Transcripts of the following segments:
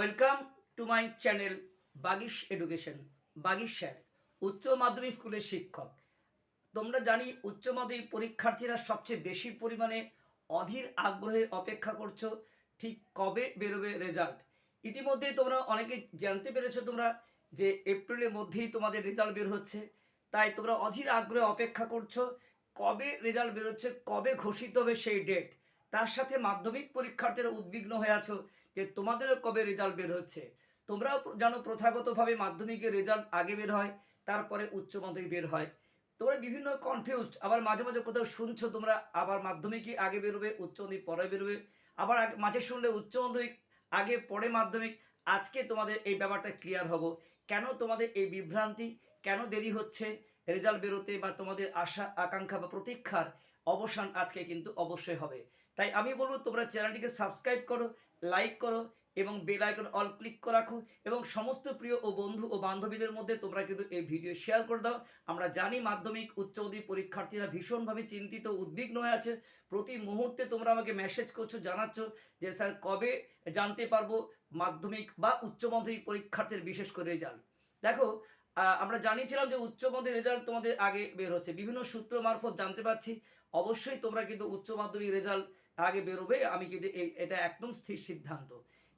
Welcome to my channel Bagish education. Bagish sir, উচ্চ মাধ্যমিক স্কুলের শিক্ষক। তোমরা জানি উচ্চ মাধ্যমিক পরীক্ষার্থীরা সবচেয়ে বেশি পরিমাণে অধীর আগ্রহে অপেক্ষা করছ, ঠিক কবে বেরোবে রেজাল্ট? ইতিমধ্যে তোমরা অনেকে জানতে পেরেছ তোমরা যে এপ্রিলের মধ্যেই তোমাদের রেজাল্ট বের হচ্ছে। তাই তোমরা অধীর আগ্রহে অপেক্ষা করছ, কবে রেজাল্ট বেরোচ্ছে, কবে ঘোষিত হবে সেই ডেট? তার সাথে মাধ্যমিক পরীক্ষার্থীরা উদ্বিগ্ন হয়ে আছো যে তোমাদেরও কবে রেজাল্ট বের হচ্ছে? তোমরাও জানো প্রথাগতভাবে মাধ্যমিকের রেজাল্ট আগে বের হয়, তারপরে উচ্চ মাধ্যমিক বের হয়। তোমরা বিভিন্ন কনফিউজড আবার মাঝে মাঝে কোথাও শুনছো তোমরা আবার মাধ্যমিকই আগে বেরোবে, উচ্চ মাধ্যমিক পরে বেরোবে, আবার মাঝে শুনলে উচ্চ মাধ্যমিক, আগে পরে মাধ্যমিক, আজকে তোমাদের এই ব্যাপারটা ক্লিয়ার হব। কেন তোমাদের এই বিভ্রান্তি? কেন দেরি হচ্ছে রেজাল্ট বেরোতে বা তোমাদের আশা, আকাঙ্ক্ষা বা প্রতীক্ষার অবসান আজকে কিন্তু অবশ্যই হবে। তাই আমি বলব তোমরা চ্যানেলটিকে সাবস্ক্রাইব করো, লাইক করো এবং বেল আইকন অল ক্লিক করে রাখো এবং সমস্ত প্রিয় ও বন্ধু ও বান্ধবীদের মধ্যে তোমরা কিন্তু এই ভিডিও শেয়ার করে দাও। আমরা জানি মাধ্যমিক, উচ্চ মাধ্যমিক পরীক্ষার্থীরা ভীষণভাবে চিন্তিত, উদ্বিগ্ন হয়ে আছে। প্রতি মুহূর্তে তোমরা আমাকে মেসেজ করছ, জানাচ্ছ যে, স্যার, কবে জানতে পারব মাধ্যমিক বা উচ্চ মাধ্যমিক পরীক্ষার্থীর বিশেষ করে রেজাল্ট দেখো আমরা জানিয়েছিলাম যে, উচ্চ মাধ্যমিক রেজাল্ট তোমাদের আগে বের হচ্ছে। বিভিন্ন সূত্র মারফত জানতে পারছি। অবশ্যই তোমরা কিন্তু উচ্চ মাধ্যমিক রেজাল্ট আগে বেরোবে, আমি কিন্তু এটা একদম স্থির সিদ্ধান্ত।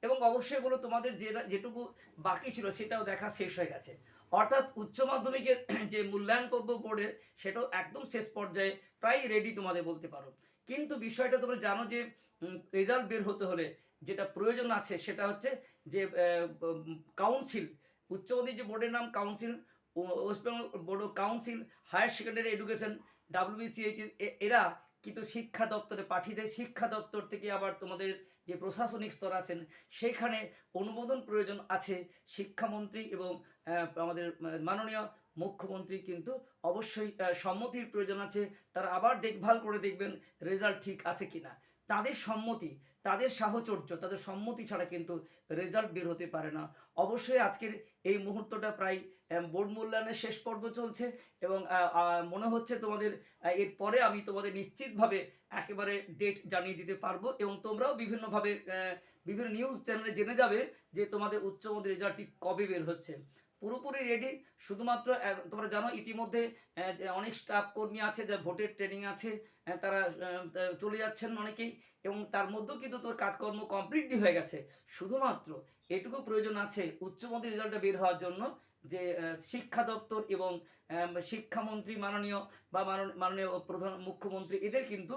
এবং অবশ্যই বলো তোমাদের যেটা যেটুকু বাকি ছিল সেটাও দেখা শেষ হয়ে গেছে। অর্থাৎ উচ্চ মাধ্যমিকের যে মূল্যায়ন করব বোর্ডের, সেটাও একদম শেষ পর্যায়ে প্রায় রেডি তোমাদের বলতে পারো। কিন্তু বিষয়টা তোমরা জানো যে রেজাল্ট বের হতে হলে যেটা প্রয়োজন আছে সেটা হচ্ছে যে কাউন্সিল উচ্চ মাধ্যমিক যে বোর্ডের নাম council West Bengal board council higher secondary education WBCHSE এরা কিন্তু শিক্ষা দপ্তরে পাঠিয়ে দেয় শিক্ষা দপ্তর থেকে আবার তোমাদের যে প্রশাসনিক স্তর আছেন সেখানে অনুমোদন প্রয়োজন আছে শিক্ষামন্ত্রী এবং আমাদের মাননীয় মুখ্যমন্ত্রী কিন্তু অবশ্যই সম্মতির প্রয়োজন আছে, তারা আবার দেখভাল করে দেখবেন রেজাল্ট ঠিক আছে কিনা। তাদের সম্মতি, তাদের সাহচর্য, তাদের সম্মতি ছাড়া কিন্তু রেজাল্ট বের হতে পারে না। অবশ্যই আজকের এই মুহূর্তটা প্রায় বোর্ড মূল্যায়নের শেষ পর্ব চলছে এবং মনে হচ্ছে তোমাদের এর এরপরে আমি তোমাদের নিশ্চিতভাবে একেবারে ডেট জানিয়ে দিতে পারব এবং তোমরাও বিভিন্নভাবে বিভিন্ন নিউজ চ্যানেলে জেনে যাবে যে তোমাদের উচ্চ মাধ্যমিক রেজাল্ট কবে বের হচ্ছে। পুরোপুরি রেডি শুধুমাত্র তোমরা জানো ইতিমধ্যে অনেক স্টাফ কর্মী আছে যা ভোটের ট্রেনিং আছে তারা চলে যাচ্ছেন অনেকেই এবং তার মধ্যেও কিন্তু তোর কাজকর্ম কমপ্লিটলি হয়ে গেছে। শুধুমাত্র এটুকু প্রয়োজন আছে উচ্চ মাধ্যমিক রেজাল্টটা বের হওয়ার জন্য যে শিক্ষা দপ্তর এবং শিক্ষামন্ত্রী মাননীয় বা মাননীয় প্রধান মুখ্যমন্ত্রী, এদের কিন্তু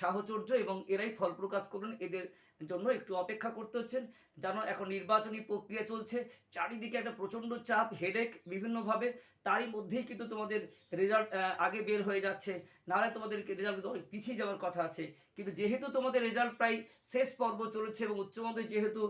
সাহচর্য এবং এরাই ফল প্রকাশ করবেন। এদের জন্য একটু অপেক্ষা করতে হচ্ছেন। জানো, এখন নির্বাচনী প্রক্রিয়া চলছে, চারিদিকে একটা প্রচণ্ড চাপ হেডেক বিভিন্নভাবে, তারই মধ্যেই কিন্তু তোমাদের রেজাল্ট আগে বের হয়ে যাচ্ছে। নাহলে তোমাদের রেজাল্ট অনেক পিছিয়ে যাওয়ার কথা আছে। কিন্তু যেহেতু তোমাদের রেজাল্ট প্রায় শেষ পর্ব চলেছে এবং উচ্চ মাধ্যমিক যেহেতু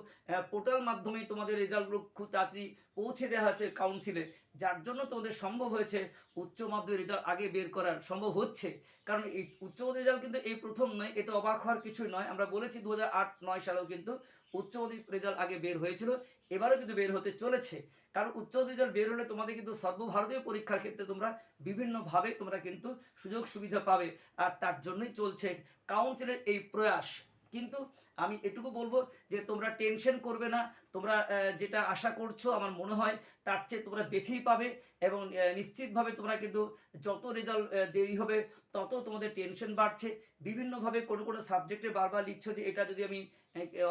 পোর্টাল মাধ্যমে তোমাদের রেজাল্টগুলো খুব তাড়াতাড়ি পৌঁছে দেওয়া হচ্ছে কাউন্সিলে যার জন্য তোমাদের সম্ভব হয়েছে উচ্চ মাধ্যমিক রেজাল্ট আগে বের করার। সম্ভব হচ্ছে। কারণ এই উচ্চ মাধ্যমিক রেজাল্ট কিন্তু এই প্রথম নয়, এতে অবাক হওয়ার কিছুই নয়। আমরা বলেছি দু হাজার আট, নয় সালেও কিন্তু উচ্চ মাধ্যমিক রেজাল্ট আগে বের হয়েছিল, এবারও কিন্তু বের হতে চলেছে। কারণ উচ্চ মাধ্যমিক রেজাল্ট বের হলে তোমাদের কিন্তু সর্বভারতীয় পরীক্ষার ক্ষেত্রে তোমরা বিভিন্নভাবে তোমরা কিন্তু সুযোগ সুবিধা পাবে, আর তার জন্যই চলছে কাউন্সিলের এই প্রয়াস। কিন্তু আমি এটুকু বলব যে তোমরা টেনশন করবে না তোমরা যেটা আশা করছ, আমার মনে হয়, তার চেয়ে তোমরা বেশিই পাবে এবং নিশ্চিতভাবে তোমরা কিন্তু যত রেজাল্ট দেরি হবে, তত তোমাদের টেনশন বাড়ছে। বিভিন্নভাবে কোনো কোনো সাবজেক্টে বারবার লিখছো যে, এটা যদি আমি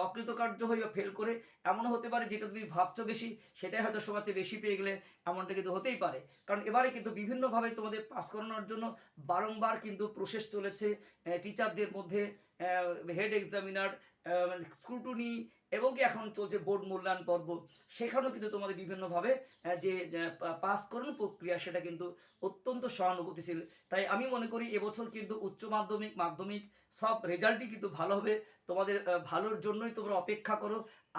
অকৃতকার্য হই বা ফেল করে, এমনও হতে পারে যেটা তুমি ভাবছ বেশি, সেটাই হয়তো সবার চেয়ে বেশি পেয়ে গেলে এমনটা কিন্তু হতেই পারে। কারণ এবারে কিন্তু বিভিন্নভাবে তোমাদের পাস করানোর জন্য বারংবার কিন্তু প্রসেস চলেছে টিচারদের মধ্যে হেড এক্সামিনার স্ক্রুটনি এবং কি এখন চলছে বোর্ড মূল্যায়ন পর্ব, সেখানেও কিন্তু তোমাদের বিভিন্নভাবে যে পাস করানো প্রক্রিয়া, সেটা কিন্তু অত্যন্ত সহানুভূতিশীল। তাই আমি মনে করি এবছর কিন্তু উচ্চ মাধ্যমিক মাধ্যমিক, সব রেজাল্টই কিন্তু ভালো হবে। তোমাদের ভালোর জন্যই তোমরা অপেক্ষা করো।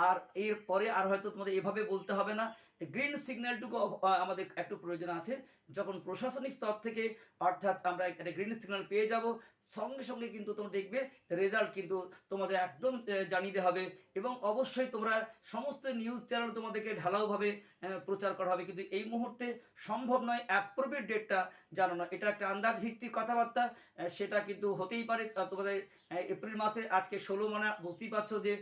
আর এর পরে আর হয়তো তোমাদের এভাবে বলতে হবে না। গ্রিন সিগন্যালটুকু আমাদের একটু প্রয়োজন আছে। যখন প্রশাসনিক স্তর থেকে অর্থাৎ আমরা একটা গ্রিন সিগন্যাল পেয়ে যাব, সঙ্গে সঙ্গে কিন্তু তোমরা দেখবে রেজাল্ট কিন্তু তোমাদের একদম জানিয়ে দেওয়া হবে এবং অবশ্যই তোমরা সমস্ত নিউজ চ্যানেল তোমাদেরকে ঢালাওভাবে প্রচার করা হবে। কিন্তু এই মুহূর্তে সম্ভব নয় অ্যাপ্রোপ্রিয়েট ডেটটা জানানো। এটা একটা আন্দাজ ভিত্তিক কথাবার্তা সেটা কিন্তু হতেই পারে। তোমাদের এপ্রিল মাসে আজকে ষোলো মানা বুঝতেই পারছ যে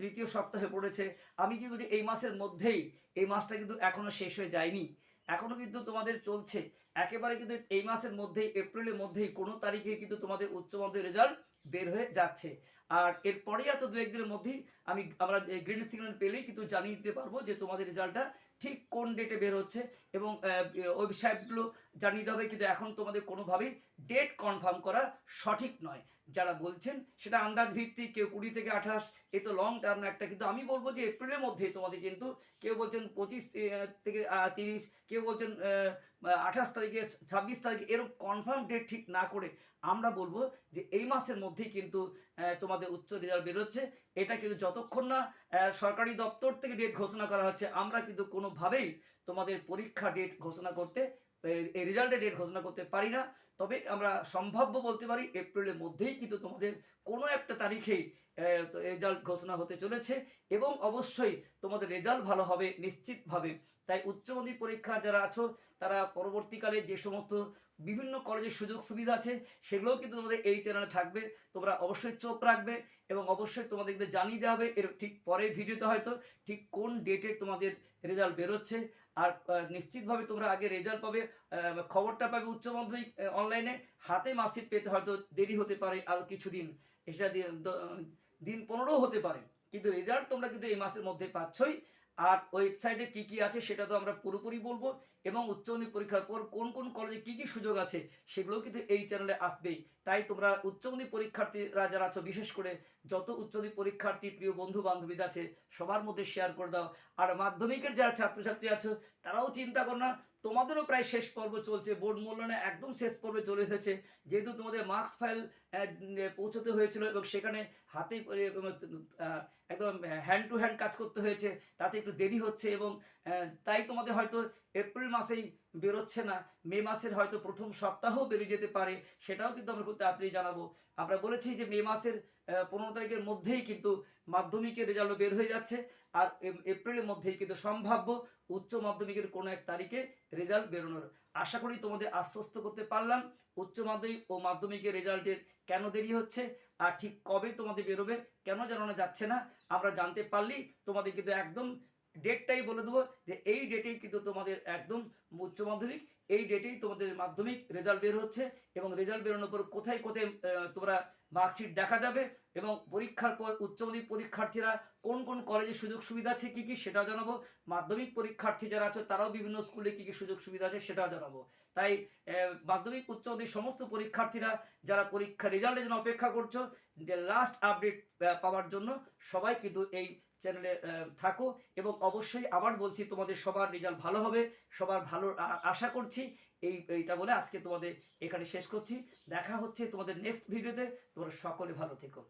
তৃতীয় সপ্তাহে পড়েছে। আমি কিন্তু এই মাসের মধ্যেই এই মাসটা কিন্তু এখনও শেষ হয়ে যায়নি। এখনও কিন্তু তোমাদের চলছে। একেবারে কিন্তু এই মাসের মধ্যেই এপ্রিলের মধ্যেই কোনো তারিখে কিন্তু তোমাদের উচ্চ মাধ্যমিক রেজাল্ট বের হয়ে যাচ্ছে। আর এরপরে এত দু একদিনের মধ্যেই আমি, আমরা গ্রিন সিগন্যাল পেলেই কিন্তু জানিয়ে দিতে পারব যে তোমাদের রেজাল্টটা ঠিক কোন ডেটে বের হচ্ছে এবং ওয়েবসাইটগুলো জানিয়ে দেবে কিন্তু এখন তোমাদের কোনোভাবেই ডেট কনফার্ম করা সঠিক নয়। যারা বলছেন, সেটা আন্দাজ ভিত্তিক, কেউ কুড়ি থেকে আঠাশ, এ তো লং টার্ম একটা, কিন্তু আমি বলব যে এপ্রিলের মধ্যে তোমাদের কিন্তু কেউ বলছেন পঁচিশ থেকে তিরিশ, কেউ বলছেন আঠাশ তারিখে, ছাব্বিশ তারিখে, এরকম কনফার্ম ডেট ঠিক না করে আমরা বলব যে এই মাসের মধ্যেই কিন্তু তোমাদের উচ্চ রেজাল্ট বেরোচ্ছে। এটা কিন্তু যতক্ষণ না সরকারি দপ্তর থেকে ডেট ঘোষণা করা হচ্ছে, আমরা কিন্তু কোনোভাবেই তোমাদের পরীক্ষা ডেট ঘোষণা করতে এই- রেজাল্টের ডেট ঘোষণা করতে পারি না। তবে আমরা সম্ভাব্য বলতে পারি এপ্রিলের মধ্যেই কিন্তু তোমাদের কোনো একটা তারিখেই রেজাল্ট ঘোষণা হতে চলেছে এবং অবশ্যই তোমাদের রেজাল্ট ভালো হবে, নিশ্চিতভাবে। তাই উচ্চ মাধ্যমিক পরীক্ষা যারা আছো, তারা পরবর্তীকালে যে সমস্ত বিভিন্ন কলেজের সুযোগ সুবিধা আছে, সেগুলোও কিন্তু তোমাদের এই চ্যানেলে থাকবে। তোমরা অবশ্যই চোখ রাখবে এবং অবশ্যই তোমাদেরকে জানিয়ে দেওয়া হবে। এর ঠিক পরে ভিডিওতে হয়তো ঠিক কোন ডেটে তোমাদের রেজাল্ট বেরোচ্ছে। আর নিশ্চিতভাবে তোমরা আগে রেজাল্ট পাবে খবরটা পাবে উচ্চ মাধ্যমিক অনলাইনে হাতে মাসিক পেতে হয়তো দেরি হতে পারে আরও কিছুদিন। সেটা দিন পনেরো হতে পারে। কিন্তু রেজাল্ট তোমরা কিন্তু এই মাসের মধ্যে পাচ্ছই। আর ওয়েবসাইটে কি কি আছে সেটা তো আমরা পুরোপুরি বলব। এবং উচ্চ মাধ্যমিক পরীক্ষার পর কোন কোন কলেজে কি কি সুযোগ আছে সেগুলো কিন্তু এই চ্যানেলে আসবেই। তাই তোমরা উচ্চ মাধ্যমিক পরীক্ষার্থীরা যারা আছো, বিশেষ করে যত উচ্চ মাধ্যমিক পরীক্ষার্থী, প্রিয় বন্ধু বান্ধবীরা আছে, সবার মধ্যে শেয়ার করে দাও। আর মাধ্যমিকের যারা ছাত্রছাত্রী আছো, তারাও চিন্তা করো না, তোমাদেরও প্রায় শেষ পর্ব চলছে। বোর্ড মূল্যায়নে একদম শেষ পর্বে চলে এসেছে। যেহেতু তোমাদের মার্কস ফাইল পৌঁছতে হয়েছিল এবং সেখানে হাতে একদম হ্যান্ড টু হ্যান্ড কাজ করতে হয়েছে, তাতে একটু দেরি হচ্ছে এবং তাই তোমাদের হয়তো এপ্রিল মাসেই বেরোচ্ছে না। মে মাসের হয়তো প্রথম সপ্তাহ বেরিয়ে যেতে পারে, সেটাও কিন্তু আমরা খুব তাড়াতাড়ি জানাব। আমরা বলেছি যে মে মাসের পনেরো তারিখের মধ্যেই কিন্তু মাধ্যমিকের রেজাল্ট বের হয়ে যাচ্ছে আর এপ্রিলের মধ্যেই কিন্তু সম্ভাব্য উচ্চ মাধ্যমিকের কোনো এক তারিখে রেজাল্ট বেরোনোর। আশা করি তোমাদের আশ্বস্ত করতে পারলাম উচ্চ মাধ্যমিক ও মাধ্যমিকের রেজাল্টের কেন দেরি হচ্ছে আর ঠিক কবে তোমাদের বেরোবে, কেন জানানো যাচ্ছে না, আমরা জানতে পারলেই তোমাদের কিন্তু একদম ডেটটাই বলে দেবো যে এই ডেটেই কিন্তু তোমাদের একদম উচ্চ মাধ্যমিক, এই ডেটেই তোমাদের মাধ্যমিক রেজাল্ট বের হচ্ছে এবং রেজাল্ট বেরোনোর পর কোথায় কোথায় তোমরা মার্কশিট দেখা যাবে এবং পরীক্ষার পর উচ্চ মাধ্যমিক পরীক্ষার্থীরা কোন কোন কলেজে সুযোগ সুবিধা আছে, কী কী সেটাও জানাব। মাধ্যমিক পরীক্ষার্থী যারা আছে, তারাও বিভিন্ন স্কুলে কী কী সুযোগ সুবিধা আছে সেটাও জানাব। তাই মাধ্যমিক, উচ্চ মাধ্যমিক সমস্ত পরীক্ষার্থীরা যারা পরীক্ষা রেজাল্টের জন্য অপেক্ষা করছ লাস্ট আপডেট পাওয়ার জন্য সবাই কিন্তু এই চ্যানেলে থাকো এবং অবশ্যই আবার বলছি, তোমাদের সবার রেজাল্ট ভালো হবে, সবার ভালো আশা করছি। এই, এইটা বলে আজকে তোমাদের এখানে শেষ করছি। দেখা হচ্ছে তোমাদের নেক্সট ভিডিওতে তোমরা সকলে ভালো থেকো।